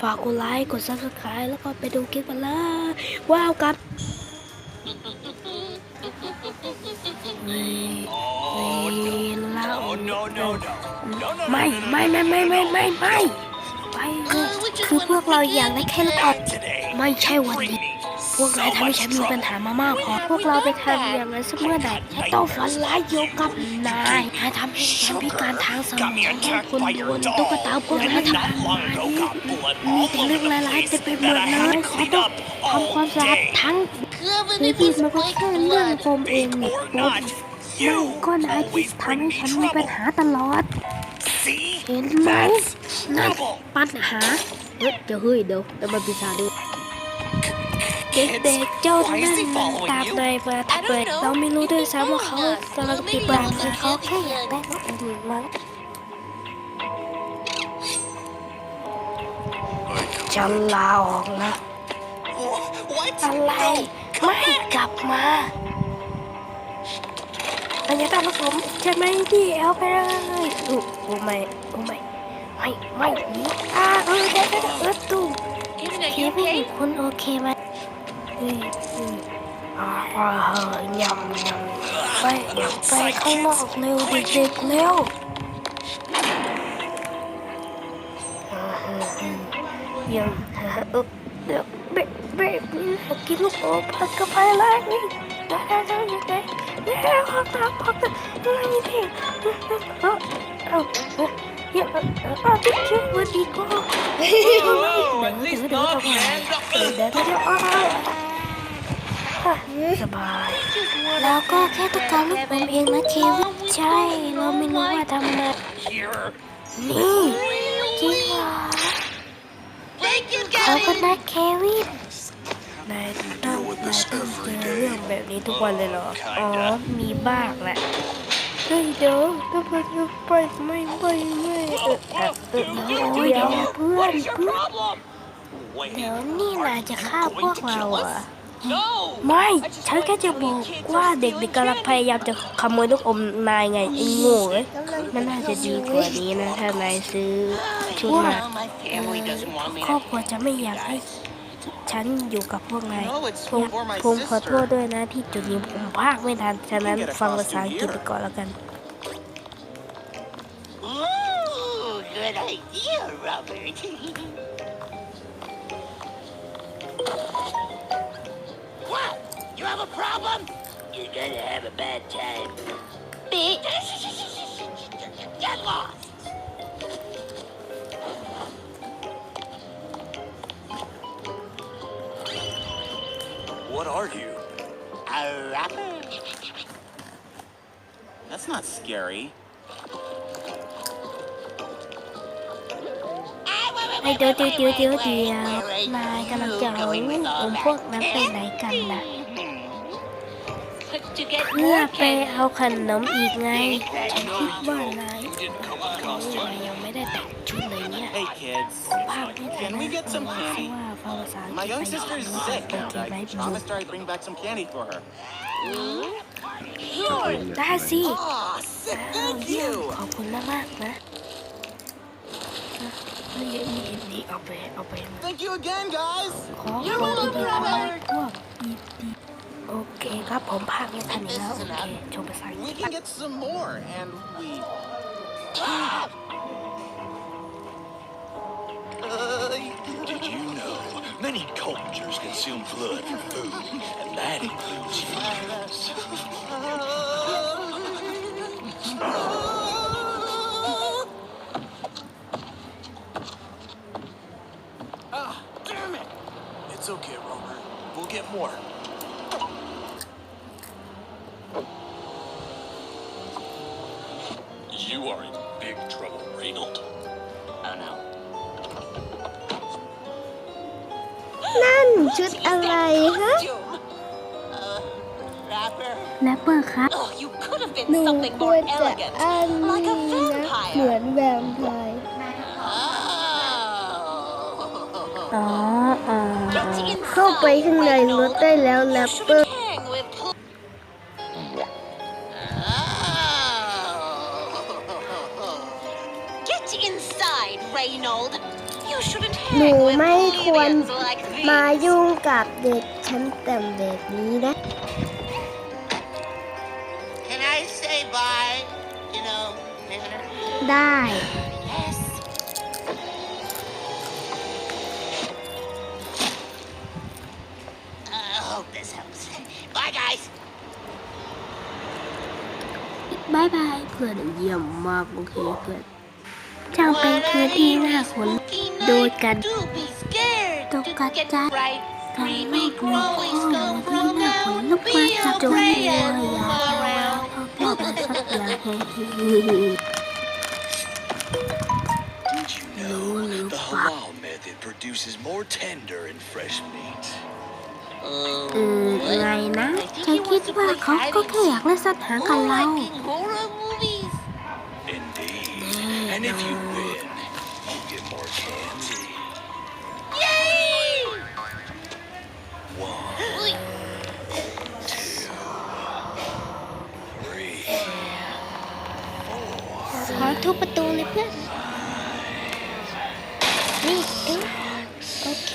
ฝากกดไลค์ กดซับสไคร b e แล้วก็ไปดูคลิปกันเลยว้าวครับไม่ไม่ไม่ไม่ไม่ไม่ไม่ไม่ไปคือพวกเราอยากได้แค่ลูกออก today ไม่ใช่วันนี้ วกนายทำให้ฉันมีปัญหามามากพอพวกเราไปทำอย่างนั้นสักเมื่อใดฉันต้องฝันร้ายเกี่ยวกับนายนายทำให้ฉันพิการทางสมองต้องคนโดนตุ๊กตาพวกนั้นทำ not long ago got blood มี all แต่เรื่ over อง the ร้ายๆ place เต็มไปหม that ด I เล had ย to ขอ clean ต้อง up ทำความ all สะอาด day ทั้งนี่ที่มันก็แค่เรื่องผมเอง Big นี่ or ผม not ไม่ you ก็นายที่ always ทำ bring ให้ me ฉันมีปัญ trouble หาตลอด see เห็นไหม that's นั่น trouble ปัญหาเฮ้ยเดี๋ยวเฮ้ยเดี๋ยวเดี๋ยวมาปีศาจดู เด็กๆเจ้านั่นมันตามนายมาทำไมเราไม่รู้ด้วยซ้ำว่าเขากำลังปิดบังคือเขาแค่อยากได้รถอื่นมั้งฉันลาออกแล้ว what อะไรไม่กลับมาอันนี้ตามผมใช่ไหมพี่เอาไปเลยโอ้โอ้ไม่โอ้ไม่ไม่ไม่นีอ่าเออได้ได้ได้เออตุ้มเค you วิน okay? คุณโอเคไหม hoa Ờ, nhầm nhầm Vậy, bay không có học đi thì dịch nhầm hả ức, được, bệ, bệ, mình là ký lúc ổ phát cơ phải lại đi Đó, đó, đó, như thế Yeah, hoặc là, hoặc là, nó là như thế Ờ, ờ, ờ Yeah, I think you would be cool. At least not hands up. สบาย แล้วก็แค่ต้องการลูกผมเองนะเควินใช่ เราไม่รู้ว่าทำอะไรนี่จริงเหรอขอบคุณนะเควินนายต้องมายต้งเจอเรื่องแบบนี้ทุกวันเลยเหรอ อ๋อ มีบ้างแหละเฮ้ยเดี๋ยวทำไมจะไปไม่ไปไม่เออเออเออเดี๋ยวเพื่อนเพื่อนเดี๋ยวนี่นายจะฆ่าพวกเราอะ ไม่ฉันแค่จะบอกว่าเด็กๆกำลังพยายามจะขโมยลูกอมนายไงไอ้โง่เอ้ยมันน่าจะดีกว่านี้นะถ้านายซื้อชุดมาครอบครัวจะไม่อยากให้ฉันอยู่กับพวกนายผมขอโทษด้วยนะที่จุดนี้ผมพากไม่ทัน ฉะนั้นฟังภาษาอังกฤษไปก่อนแล้วกัน good idea Robert have a problem, you're gonna have a bad time. Get lost! What are you? A rapper. That's not scary. Hãy đưa tiêu tiêu tiêu mà cầm chổi uống thuốc nó phải đẩy cầm lại เมื่อไปเอาขนมอีกไงฉันคิดว่านายยังไม่ได้แต่งชุดเลยเนี่ยภาพไม่ทันนะว่าภาษาอังกฤษไม่รู้เลยไหมบุ๊คได้สิขอบคุณมากๆนะนี่นี่นี่เอาไปเอาไป Thank you again guys ขอขอบคุณมากมากพวกอี โอเคครับผมภาคไม่ทันอีกแล้ว โอเคชมภาษาอังกฤ We ษ can get some more, and we. You are in big trouble, Reynold. Oh no. นั่นชุดอะไรฮะ Rapper. แรปเปอร์ครับ Oh, you could have หนู been something คว more รจะ elegant. อัน Like นี้ a นะ เหมือ vampire. นแวมไพร์ Oh. อ๋ออ๋อ Get เข้าไป inside, ข้างในรถ Reynold. ได้แล้วแร You ป should เปอ be ร์ Reynold. You shouldn't หนู hang with ไม่ควร plebeians like these. มายุ่งกับเด็กชั้นต่ำแบบนี้นะ Can I say bye? You know, Tanner? ได้ Yes. I hope this helps. Bye, guys. บายบายเพื่อนเยี่ยมมากโอเคเพื่อน ช่างเป็นคืนที่น่าขนโดยกัน Do be scared. ตกกระจาย Get right. การ Creamy รวบรวม crawly ข้อมูล scum ที่ from น่าขน now. ลุก Be มาจับจง afraid หัว and อย่า move พ around. อพอกันสักอย่าง Did you know the halal method produces more tender and fresh meat? เออไงนะฉันคิดว่าเขาก็แค่อยากเล่นสัตว์หากับ More เรา like in horror movies. Indeed. And if you win, you get more candy. Yay! One, Ui, two, three, ขอทุบประตูเลยเพื่อนนี่เอ้ยโอเค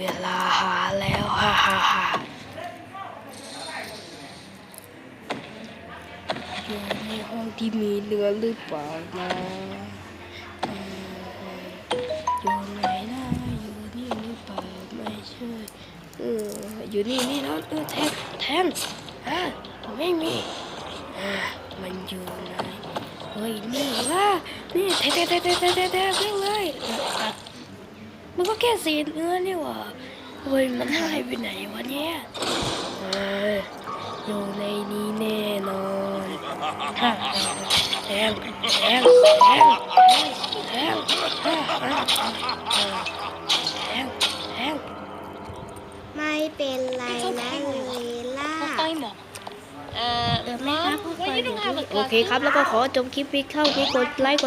เวลาหาแล้วฮ่าฮ่าฮ่าอยู่ในห้องที่มีเรือหรือเปล่านะอยู่ไหนนะอยู่นี่หรือเปล่าไม่ใช่เอออยู่นี่นี่นะเออแทนแทนอะไม่มีอะมันอยู่ไหนเฮ้ยนี่ว่านี่แทนแทนแทนแทนแทนแทนแทนวิ่งเลย มันก็แค่สีเนื้อนี่หว่าเฮ้ยมันหายไปไหนวะเนี่ยเอออยู่ในนี้แน่นอนฮ่าแทงแทงแทงแทงฮ่าฮ่าแทงแทงไม่เป็นไรนะเลล่า We'll find them. เอ Uh, อแม่ครับ Mom, well, you don't have a โอเคครับ แล้วก็ขอจบคลิปนี้เข้าที่กดไลค์กด